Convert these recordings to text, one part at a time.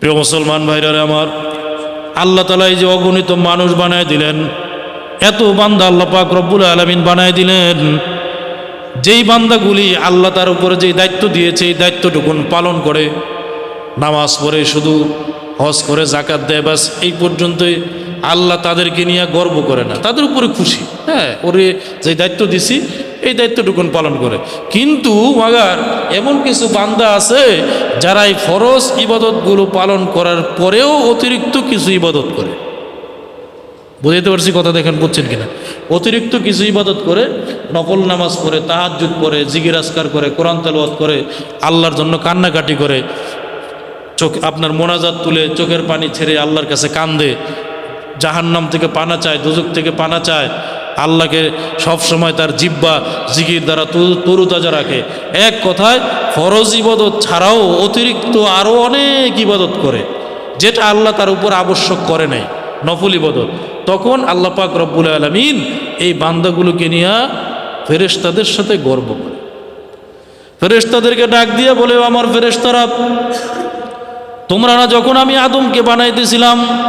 প্রিয় মুসলমান ভাইরা আমার, আল্লাহ তালা এই যে অগণিত মানুষ বানায় দিলেন, এত বান্দা আল্লাহ পাক রব্বুল আলমিন বানায় দিলেন, যেই বান্দাগুলি আল্লাহ তার উপরে যেই দায়িত্ব দিয়েছে, এই দায়িত্বটুকুন পালন করে, নামাজ পড়ে শুধু হজ করে জাকাত দেয় বাস এই পর্যন্তই আল্লাহ তাদেরকে নিয়ে গর্ব করে না। তাদের উপরে খুশি। হ্যাঁ ওরে যে দায়িত্ব দিছি এই দায়িত্বটুকুন পালন করে। কিন্তু মাগার, এমন কিছু বান্দা আছে যারা এই ফরজ ইবাদতগুলো পালন করার পরেও অতিরিক্ত কিছু ইবাদত করে। বুঝাইতে পারছি কথা দেখেন, বুঝছেন কিনা? অতিরিক্ত কিছু ইবাদত করে নকল নামাজ পড়ে তাহাজুদ করে জিগির আসকার করে, কোরআন তেলওয়াত করে, আল্লাহর জন্য কান্নাকাটি করে, চোখ, আপনার মোনাজাত তুলে চোখের পানি ছেড়ে আল্লাহর কাছে কান্দে, জাহান্নাম থেকে পানা চায় দুজক থেকে পানা চায় আল্লাহকে সব সময় তার জিব্বা জিগির দ্বারা তরু- তরুতাজা রাখে। এক কথায়, ফরজ ইবাদত ছাড়াও অতিরিক্ত আরও অনেক ইবাদত করে, যেটা আল্লাহ তার উপর আবশ্যক করে নাই, নফল ইবাদত। তখন আল্লাহ পাক রব্বুল আলমিন এই বান্দাগুলোকে নিয়ে ফেরেশতাদের সাথে গর্ব করে। ফেরেশতাদেরকে ডাক দিয়ে বলে আমার ফেরেশতারা, তোমরা না যখন আমি আদমকে বানাইতেছিলাম,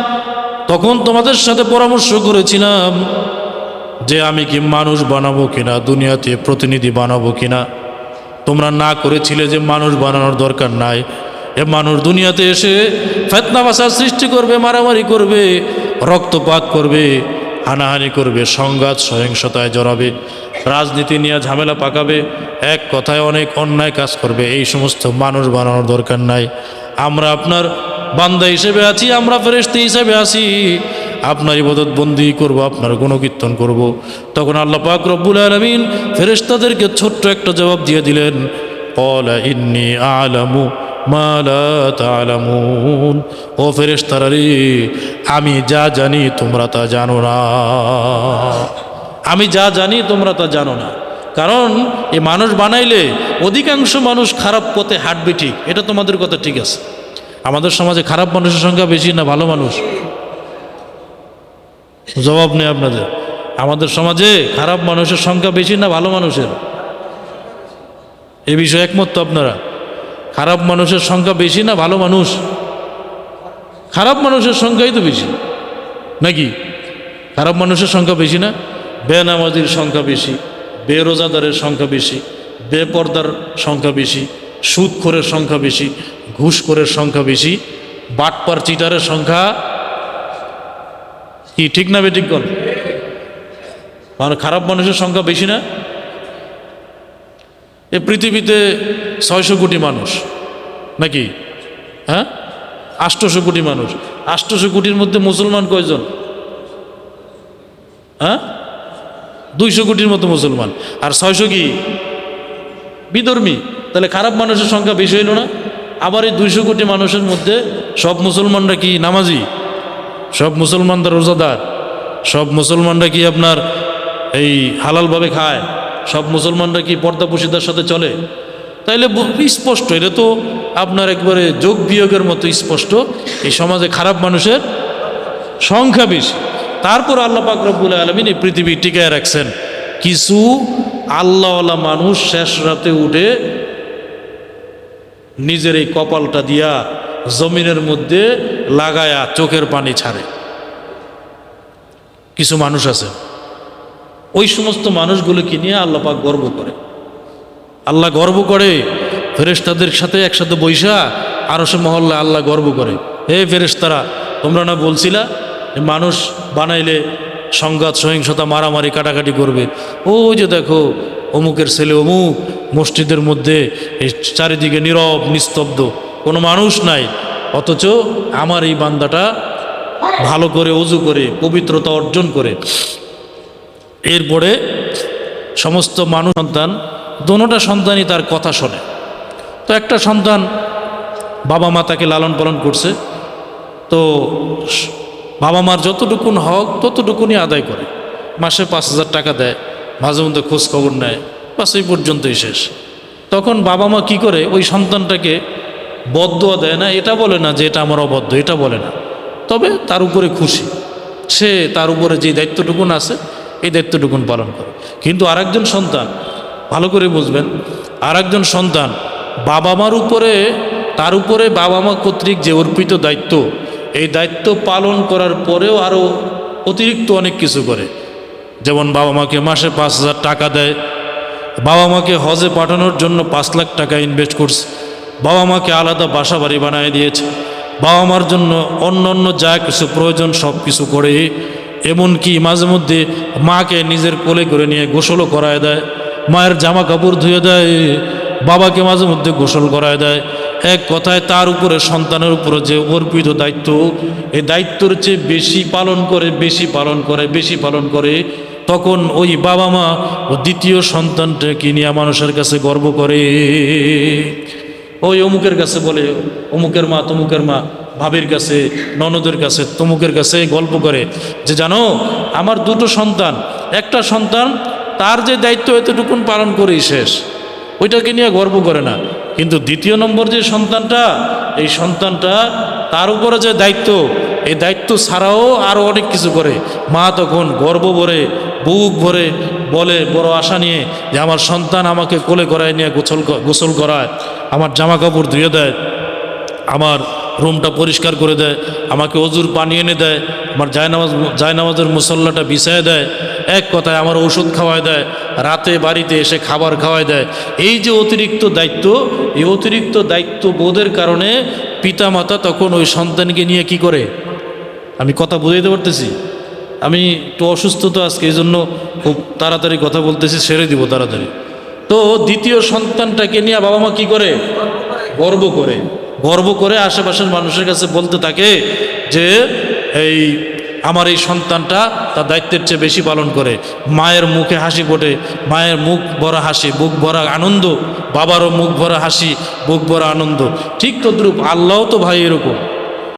তখন তোমাদের সাথে পরামর্শ করেছিলাম যে আমি কি মানুষ বানাবো কিনা, দুনিয়াতে প্রতিনিধি বানাবো কিনা? তোমরা না করেছিলে যে মানুষ বানানোর দরকার নাই। এ মানুষ দুনিয়াতে এসে ফেতনা বাসার সৃষ্টি করবে, মারামারি করবে, রক্তপাত করবে, হানাহানি করবে, সংঘাত, সহিংসতায় জড়াবে, রাজনীতি নিয়ে ঝামেলা পাকাবে, এক কথায় অনেক অন্যায় কাজ করবে। এই সমস্ত মানুষ বানানোর দরকার নাই। আমরা আপনার বান্দা হিসেবে আছি, আমরা ফেরেস্তি হিসেবে আছি। আপনার ইবাদত বন্দি করব, আপনার গুণকীর্তন করব। তখন আল্লাহ পাক রব্বুল আলমিন ফেরেস্তাদেরকে ছোট্ট একটা জবাব দিয়ে দিলেন ইন্নি আলামু ও ফেরেস্তারা আমি যা জানি তোমরা তা জানো না। আমি যা জানি তোমরা তা জানো না। কারণ এ মানুষ বানাইলে অধিকাংশ মানুষ খারাপ পথে হাঁটবে ঠিক, এটা তোমাদের কথা ঠিক আছে। আমাদের সমাজে খারাপ মানুষের সংখ্যা বেশি না ভালো মানুষ? জবাব নেই আপনাদের। আমাদের সমাজে খারাপ মানুষের সংখ্যা বেশি না ভালো মানুষের? এ বিষয়ে একমত তো আপনারা? খারাপ মানুষের সংখ্যা বেশি না ভালো মানুষ? খারাপ মানুষের সংখ্যাই তো বেশি। নাকি? খারাপ মানুষের সংখ্যা বেশি না? বেনামাজির সংখ্যা বেশি, বেরোজাদারের সংখ্যা বেশি, বেপর্দার সংখ্যা বেশি, সুদখোরের সংখ্যা বেশি, ঘুষখোরের সংখ্যা বেশি, বাটপার চিটারের সংখ্যা কি, ঠিক না বেঠিক কর মানে খারাপ মানুষের সংখ্যা বেশি না? এ পৃথিবীতে ছয়শো কোটি মানুষ, নাকি? হ্যাঁ? আষ্টশো কোটি মানুষ। আষ্টশো কোটির মধ্যে মুসলমান কয়জন? হ্যাঁ? দুইশো কোটির মতো মুসলমান। আর ছয়শো কি? বিধর্মী। তাহলে খারাপ মানুষের সংখ্যা বেশি হইল না? আবার এই দুইশো কোটি মানুষের মধ্যে সব মুসলমানরা কি নামাজি? সব মুসলমানরা রোজাদার, সব মুসলমানরা কি আপনার এই হালালভাবে খায়, সব মুসলমানরা কি পর্দা পুশিদার সাথে চলে? তাইলে স্পষ্ট, এটা তো আপনার একবারে যোগ বিয়োগের মতো স্পষ্ট। এই সমাজে খারাপ মানুষের সংখ্যা বেশি। তারপর আল্লাহ পাক আলমিন এই পৃথিবী টিকায় রাখছেন। কিছু আল্লাহওয়ালা মানুষ শেষ রাতে উঠে নিজের এই কপালটা দিয়া জমিনের মধ্যে লাগায়া চোখের পানি ছাড়ে। কিছু মানুষ আছে। ওই সমস্ত মানুষগুলোকে নিয়ে আল্লাহ পাক গর্ব করে। আল্লাহ গর্ব করে, ফেরেশতাদের সাথে একসাথে বৈশা আরও সে মহল্লা আল্লাহ গর্ব করে। হে ফেরেশতারা, তোমরা না বলছিলা মানুষ বানাইলে সংঘাত, সহিংসতা, মারামারি, কাটাকাটি করবে? ও যে দেখো, অমুকের ছেলে অমুক, মসজিদের মধ্যে চারিদিকে নীরব, নিস্তব্ধ। কোনো মানুষ নাই। অথচ আমার এই বান্দাটা ভালো করে অজু করে, পবিত্রতা অর্জন করে। এরপরে সমস্ত মানুষ সন্তান, দোনোটা সন্তানই তার কথা শোনে। তো একটা সন্তান বাবা মা তাকে লালন পালন করছে। তো বাবা মার যতটুকুন হক, ততটুকুনই আদায় করে। মাসে পাঁচ হাজার টাকা দেয়, মাঝে মধ্যে খোঁজ খবর নেয়, বাস এই পর্যন্তই শেষ। তখন বাবা মা কি করে, ওই সন্তানটাকে বদুয়া দেয় না, এটা বলে না যে এটা আমার অবদ্ধ, এটা বলে না। তবে তার উপরে খুশি। সে তার উপরে যে দায়িত্বটুকুন আছে, এই দায়িত্বটুকুন পালন করে। কিন্তু আরেকজন সন্তান, ভালো করে বুঝবেন, আরেকজন সন্তান বাবা মার উপরে, তার উপরে বাবা মা কর্তৃক যে অর্পিত দায়িত্ব, এই দায়িত্ব পালন করার পরেও আরও অতিরিক্ত অনেক কিছু করে। যেমন বাবা মাকে মাসে পাঁচ হাজার টাকা দেয় বাবা মাকে হজে পাঠানোর জন্য পাঁচ লাখ টাকা ইনভেস্ট করছে। বাবা মাকে আলাদা বাসা বাড়ি বানিয়ে দিয়েছে। বাবা মার জন্য অন্য অন্য যা কিছু প্রয়োজন সব কিছু করে, এমনকি মাঝে মধ্যে মাকে নিজের কোলে করে নিয়ে গোসলও করায় দেয়, মায়ের জামা কাপড় ধুয়ে দেয়, বাবাকে মাঝে মধ্যে গোসল করায় দেয়। এক কথায় তার উপরে, সন্তানের উপরে যে অর্পিত দায়িত্ব, এই দায়িত্বর চেয়ে বেশি পালন করে, বেশি পালন করে, বেশি পালন করে, তখন ওই বাবা মা ও দ্বিতীয় সন্তানটাকে নিয়ে মানুষের কাছে গর্ব করে। ওই অমুকের কাছে বলে, অমুকের মা, তমুকের মা, ভাবির কাছে, ননদের কাছে, তমুকের কাছে গল্প করে যে, জানো, আমার দুটো সন্তান, একটা সন্তান তার যে দায়িত্ব এতটুকুন পালন করেই শেষ, ওইটাকে নিয়ে গর্ব করে না। কিন্তু দ্বিতীয় নম্বর যে সন্তানটা, এই সন্তানটা তার উপরে যে দায়িত্ব, এই দায়িত্ব ছাড়াও আরও অনেক কিছু করে। মা তখন গর্ব ভরে বুক ভরে বলে, বড় আশা নিয়ে যে আমার সন্তান আমাকে কোলে করায় নিয়ে গোসল গোসল করায়, আমার জামা কাপড় ধুয়ে দেয়, আমার রুমটা পরিষ্কার করে দেয়, আমাকে অজুর পানি এনে দেয়, আমার জায়নামাজ, জায়নামাজের মুসল্লাটা বিছায় দেয়, এক কথায় আমার ওষুধ খাওয়ায় দেয়, রাতে বাড়িতে এসে খাবার খাওয়ায় দেয়। এই যে অতিরিক্ত দায়িত্ব, এই অতিরিক্ত দায়িত্ব বোধের কারণে পিতামাতা তখন ওই সন্তানকে নিয়ে কি করে? আমি কথা বুঝাইতে পারতেছি? আমি একটু অসুস্থ তো আজকে, এই জন্য খুব তাড়াতাড়ি কথা বলতেছি, সেরে দিব তাড়াতাড়ি। তো দ্বিতীয় সন্তানটাকে নিয়ে বাবা মা কি করে? গর্ব করে। গর্ব করে আশেপাশের মানুষের কাছে বলতে থাকে যে, এই, আমার এই সন্তানটা তার দায়িত্বের চেয়ে বেশি পালন করে। মায়ের মুখে হাসি ফোটে। মায়ের মুখ ভরা হাসি, বুক ভরা আনন্দ। বাবারও মুখ ভরা হাসি, বুক ভরা আনন্দ। ঠিক তদ্রূপ আল্লাহ তো ভাই এরকম।